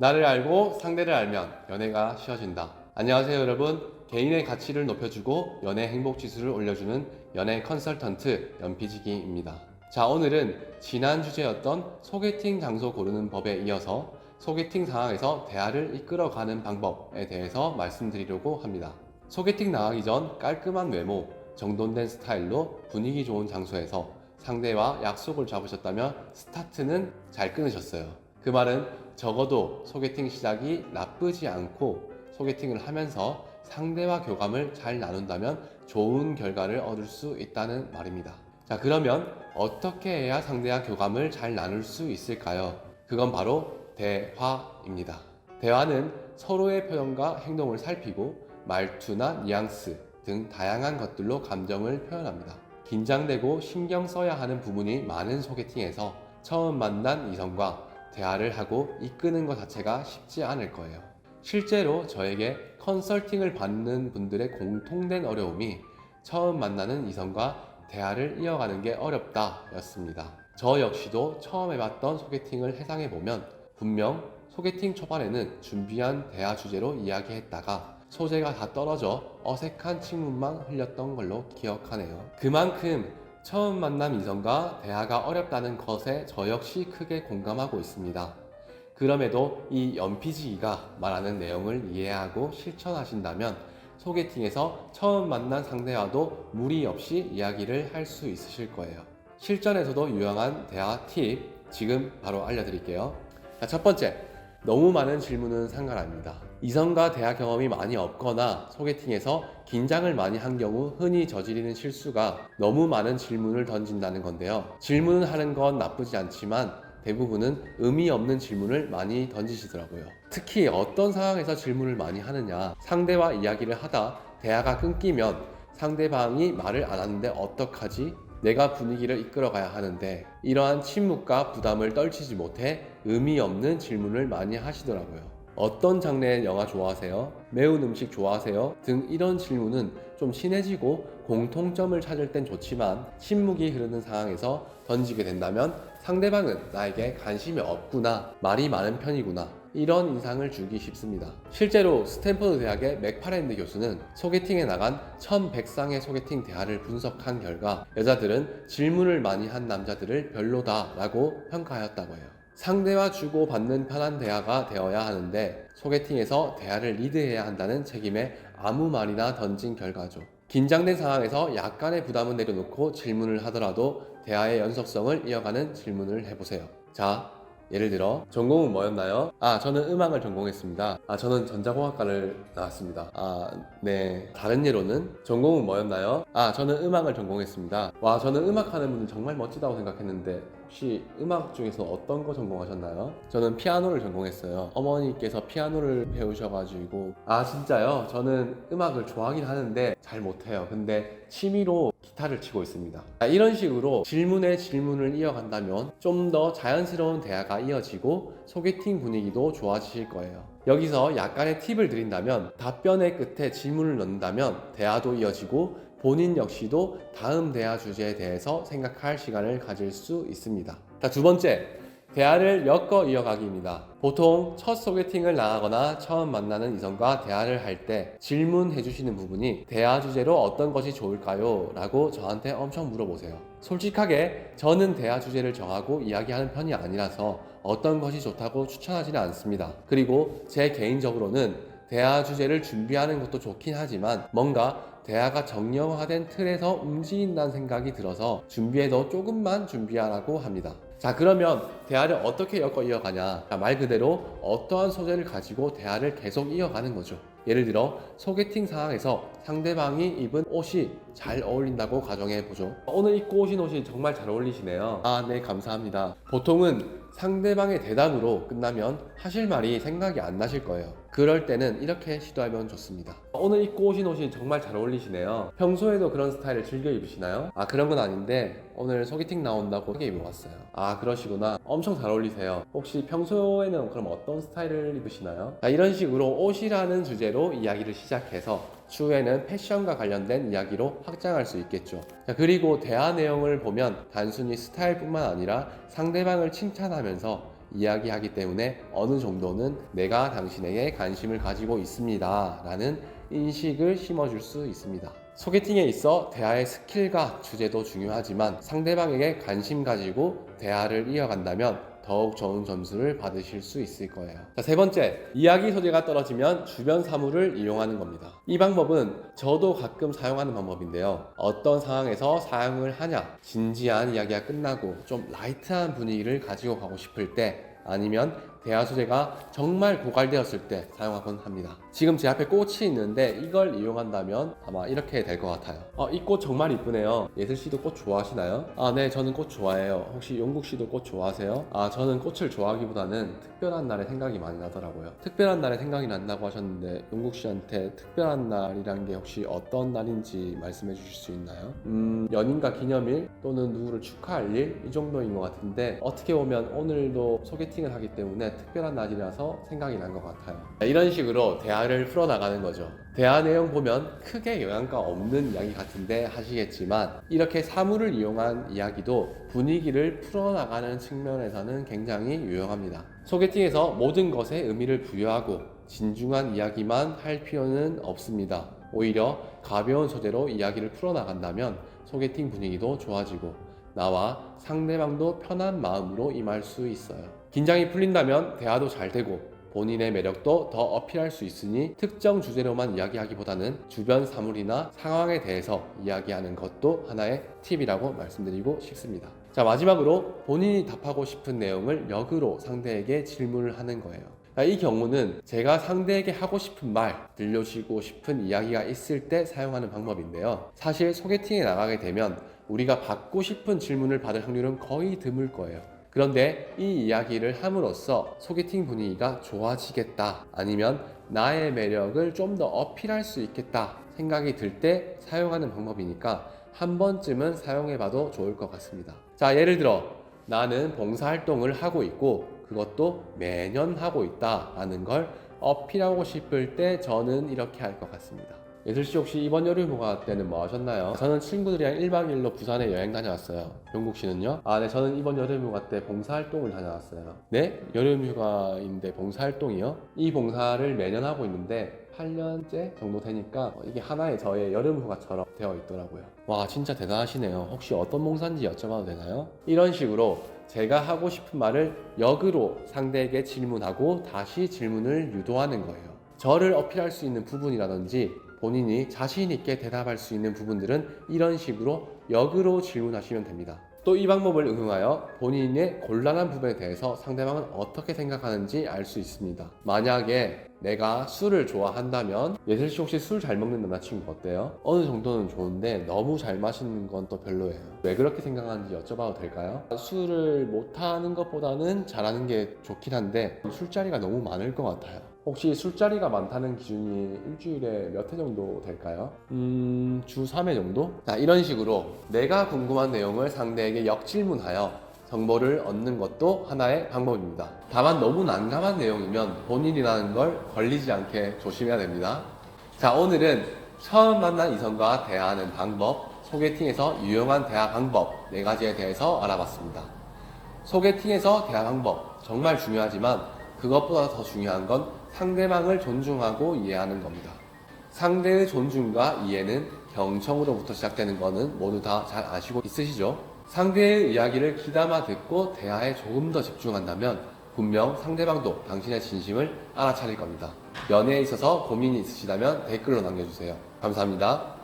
나를 알고 상대를 알면 연애가 쉬워진다. 안녕하세요, 여러분. 개인의 가치를 높여주고 연애 행복 지수를 올려주는 연애 컨설턴트 연피지기입니다. 자, 오늘은 지난 주제였던 소개팅 장소 고르는 법에 이어서 소개팅 상황에서 대화를 이끌어가는 방법에 대해서 말씀드리려고 합니다. 소개팅 나가기 전 깔끔한 외모, 정돈된 스타일로 분위기 좋은 장소에서 상대와 약속을 잡으셨다면 스타트는 잘 끊으셨어요. 그 말은 적어도 소개팅 시작이 나쁘지 않고 소개팅을 하면서 상대와 교감을 잘 나눈다면 좋은 결과를 얻을 수 있다는 말입니다. 자, 그러면 어떻게 해야 상대와 교감을 잘 나눌 수 있을까요? 그건 바로 대화입니다. 대화는 서로의 표현과 행동을 살피고 말투나 뉘앙스 등 다양한 것들로 감정을 표현합니다. 긴장되고 신경 써야 하는 부분이 많은 소개팅에서 처음 만난 이성과 대화를 하고 이끄는 것 자체가 쉽지 않을 거예요. 실제로 저에게 컨설팅을 받는 분들의 공통된 어려움이 처음 만나는 이성과 대화를 이어가는 게 어렵다 였습니다. 저 역시도 처음 해봤던 소개팅을 해상해 보면 분명 소개팅 초반에는 준비한 대화 주제로 이야기했다가 소재가 다 떨어져 어색한 침묵만 흘렸던 걸로 기억하네요. 그만큼 처음 만난 이성과 대화가 어렵다는 것에 저 역시 크게 공감하고 있습니다. 그럼에도 이 연피지기가 말하는 내용을 이해하고 실천하신다면 소개팅에서 처음 만난 상대와도 무리 없이 이야기를 할 수 있으실 거예요. 실전에서도 유용한 대화 팁 지금 바로 알려드릴게요. 자, 첫 번째. 너무 많은 질문은 상관합니다. 이성과 대화 경험이 많이 없거나 소개팅에서 긴장을 많이 한 경우 흔히 저지르는 실수가 너무 많은 질문을 던진다는 건데요. 질문을 하는 건 나쁘지 않지만 대부분은 의미 없는 질문을 많이 던지시더라고요. 특히 어떤 상황에서 질문을 많이 하느냐. 상대와 이야기를 하다 대화가 끊기면 상대방이 말을 안 하는데 어떡하지? 내가 분위기를 이끌어가야 하는데 이러한 침묵과 부담을 떨치지 못해 의미 없는 질문을 많이 하시더라고요. 어떤 장르의 영화 좋아하세요? 매운 음식 좋아하세요? 등 이런 질문은 좀 친해지고 공통점을 찾을 땐 좋지만 침묵이 흐르는 상황에서 던지게 된다면 상대방은 나에게 관심이 없구나, 말이 많은 편이구나, 이런 인상을 주기 쉽습니다. 실제로 스탠퍼드 대학의 맥파랜드 교수는 소개팅에 나간 1100쌍의 소개팅 대화를 분석한 결과 여자들은 질문을 많이 한 남자들을 별로다 라고 평가하였다고 해요. 상대와 주고 받는 편한 대화가 되어야 하는데 소개팅에서 대화를 리드해야 한다는 책임에 아무 말이나 던진 결과죠. 긴장된 상황에서 약간의 부담은 내려놓고 질문을 하더라도 대화의 연속성을 이어가는 질문을 해보세요. 자, 예를 들어 전공은 뭐였나요? 아 저는 음악을 전공했습니다. 아 저는 전자공학과를 나왔습니다. 아 네. 다른 예로는 전공은 뭐였나요? 아 저는 음악을 전공했습니다. 와 저는 음악 하는 분들 정말 멋지다고 생각했는데 혹시 음악 중에서 어떤 거 전공하셨나요? 저는 피아노를 전공했어요. 어머니께서 피아노를 배우셔가지고 아 진짜요? 저는 음악을 좋아하긴 하는데 잘 못해요. 근데 취미로 기타를 치고 있습니다. 아, 이런 식으로 질문에 질문을 이어간다면 좀 더 자연스러운 대화가 이어지고 소개팅 분위기도 좋아지실 거예요. 여기서 약간의 팁을 드린다면 답변의 끝에 질문을 넣는다면 대화도 이어지고 본인 역시도 다음 대화 주제에 대해서 생각할 시간을 가질 수 있습니다. 자, 두 번째. 대화를 엮어 이어가기입니다. 보통 첫 소개팅을 나가거나 처음 만나는 이성과 대화를 할 때 질문해 주시는 부분이 대화 주제로 어떤 것이 좋을까요? 라고 저한테 엄청 물어보세요. 솔직하게 저는 대화 주제를 정하고 이야기하는 편이 아니라서 어떤 것이 좋다고 추천하지는 않습니다. 그리고 제 개인적으로는 대화 주제를 준비하는 것도 좋긴 하지만 뭔가 대화가 정형화된 틀에서 움직인다는 생각이 들어서 준비해도 조금만 준비하라고 합니다. 자 그러면 대화를 어떻게 엮어 이어가냐? 자, 말 그대로 어떠한 소재를 가지고 대화를 계속 이어가는 거죠. 예를 들어 소개팅 상황에서 상대방이 입은 옷이 잘 어울린다고 가정해 보죠. 오늘 입고 오신 옷이 정말 잘 어울리시네요. 아 네 감사합니다. 보통은 상대방의 대답으로 끝나면 하실 말이 생각이 안 나실 거예요. 그럴 때는 이렇게 시도하면 좋습니다. 오늘 입고 오신 옷이 정말 잘 어울리시네요. 평소에도 그런 스타일을 즐겨 입으시나요? 아 그런 건 아닌데 오늘 소개팅 나온다고 이렇게 입어봤어요. 아 그러시구나. 엄청 잘 어울리세요. 혹시 평소에는 그럼 어떤 스타일을 입으시나요? 자, 이런 식으로 옷이라는 주제로 이야기를 시작해서 추후에는 패션과 관련된 이야기로 확장할 수 있겠죠 자, 그리고 대화 내용을 보면 단순히 스타일뿐만 아니라 상대방을 칭찬하면서 이야기하기 때문에 어느 정도는 내가 당신에게 관심을 가지고 있습니다. 라는 인식을 심어줄 수 있습니다. 소개팅에 있어 대화의 스킬과 주제도 중요하지만 상대방에게 관심 가지고 대화를 이어간다면 더욱 좋은 점수를 받으실 수 있을 거예요. 자, 세 번째, 이야기 소재가 떨어지면 주변 사물을 이용하는 겁니다. 이 방법은 저도 가끔 사용하는 방법인데요. 어떤 상황에서 사용을 하냐, 진지한 이야기가 끝나고 좀 라이트한 분위기를 가지고 가고 싶을 때 아니면 대화 소재가 정말 고갈되었을 때 사용하곤 합니다. 지금 제 앞에 꽃이 있는데 이걸 이용한다면 아마 이렇게 될 것 같아요. 어, 이 꽃 정말 이쁘네요. 예슬 씨도 꽃 좋아하시나요? 아, 네, 저는 꽃 좋아해요. 혹시 용국 씨도 꽃 좋아하세요? 아, 저는 꽃을 좋아하기보다는 특별한 날에 생각이 많이 나더라고요. 특별한 날에 생각이 난다고 하셨는데 용국 씨한테 특별한 날이란 게 혹시 어떤 날인지 말씀해 주실 수 있나요? 음, 연인과 기념일 또는 누구를 축하할 일 이 정도인 것 같은데 어떻게 보면 오늘도 소개팅 을 하기 때문에 특별한 날이라서 생각이 난 것 같아요. 이런 식으로 대화를 풀어나가는 거죠. 대화 내용 보면 크게 영향가 없는 이야기 같은데 하시겠지만 이렇게 사물을 이용한 이야기도 분위기를 풀어나가는 측면에서는 굉장히 유용합니다. 소개팅에서 모든 것에 의미를 부여하고 진중한 이야기만 할 필요는 없습니다. 오히려 가벼운 소재로 이야기를 풀어나간다면 소개팅 분위기도 좋아지고 나와 상대방도 편한 마음으로 임할 수 있어요. 긴장이 풀린다면 대화도 잘 되고 본인의 매력도 더 어필할 수 있으니 특정 주제로만 이야기하기보다는 주변 사물이나 상황에 대해서 이야기하는 것도 하나의 팁이라고 말씀드리고 싶습니다. 자, 마지막으로 본인이 답하고 싶은 내용을 역으로 상대에게 질문을 하는 거예요. 자, 이 경우는 제가 상대에게 하고 싶은 말, 들려주고 싶은 이야기가 있을 때 사용하는 방법인데요. 사실 소개팅에 나가게 되면 우리가 받고 싶은 질문을 받을 확률은 거의 드물 거예요. 그런데 이 이야기를 함으로써 소개팅 분위기가 좋아지겠다 아니면 나의 매력을 좀 더 어필할 수 있겠다 생각이 들 때 사용하는 방법이니까 한 번쯤은 사용해 봐도 좋을 것 같습니다. 자, 예를 들어 나는 봉사활동을 하고 있고 그것도 매년 하고 있다 라는 걸 어필하고 싶을 때 저는 이렇게 할 것 같습니다. 예슬 씨 혹시 이번 여름 휴가 때는 뭐 하셨나요? 저는 친구들이랑 1박 2일로 부산에 여행 다녀왔어요. 용국 씨는요? 아, 네, 저는 이번 여름 휴가 때 봉사활동을 다녀왔어요. 네? 여름 휴가인데 봉사활동이요? 이 봉사를 매년 하고 있는데 8년째 정도 되니까 어, 이게 하나의 저의 여름 휴가처럼 되어 있더라고요. 와, 진짜 대단하시네요. 혹시 어떤 봉사인지 여쭤봐도 되나요? 이런 식으로 제가 하고 싶은 말을 역으로 상대에게 질문하고 다시 질문을 유도하는 거예요. 저를 어필할 수 있는 부분이라든지 본인이 자신 있게 대답할 수 있는 부분들은 이런 식으로 역으로 질문하시면 됩니다. 또 이 방법을 응용하여 본인의 곤란한 부분에 대해서 상대방은 어떻게 생각하는지 알 수 있습니다. 만약에 내가 술을 좋아한다면 예슬 씨 혹시 술 잘 먹는 남자친구 어때요? 어느 정도는 좋은데 너무 잘 마시는 건 또 별로예요. 왜 그렇게 생각하는지 여쭤봐도 될까요? 술을 못하는 것보다는 잘하는 게 좋긴 한데 술자리가 너무 많을 것 같아요. 혹시 술자리가 많다는 기준이 일주일에 몇 회 정도 될까요? 음, 주 3회 정도? 자, 이런 식으로 내가 궁금한 내용을 상대에게 역질문하여 정보를 얻는 것도 하나의 방법입니다. 다만 너무 난감한 내용이면 본인이라는 걸 걸리지 않게 조심해야 됩니다. 자, 오늘은 처음 만난 이성과 대화하는 방법, 소개팅에서 유용한 대화 방법 네 가지에 대해서 알아봤습니다. 소개팅에서 대화 방법 정말 중요하지만 그것보다 더 중요한 건 상대방을 존중하고 이해하는 겁니다. 상대의 존중과 이해는 경청으로부터 시작되는 거는 모두 다 잘 아시고 있으시죠? 상대의 이야기를 귀담아 듣고 대화에 조금 더 집중한다면 분명 상대방도 당신의 진심을 알아차릴 겁니다. 연애에 있어서 고민이 있으시다면 댓글로 남겨주세요. 감사합니다.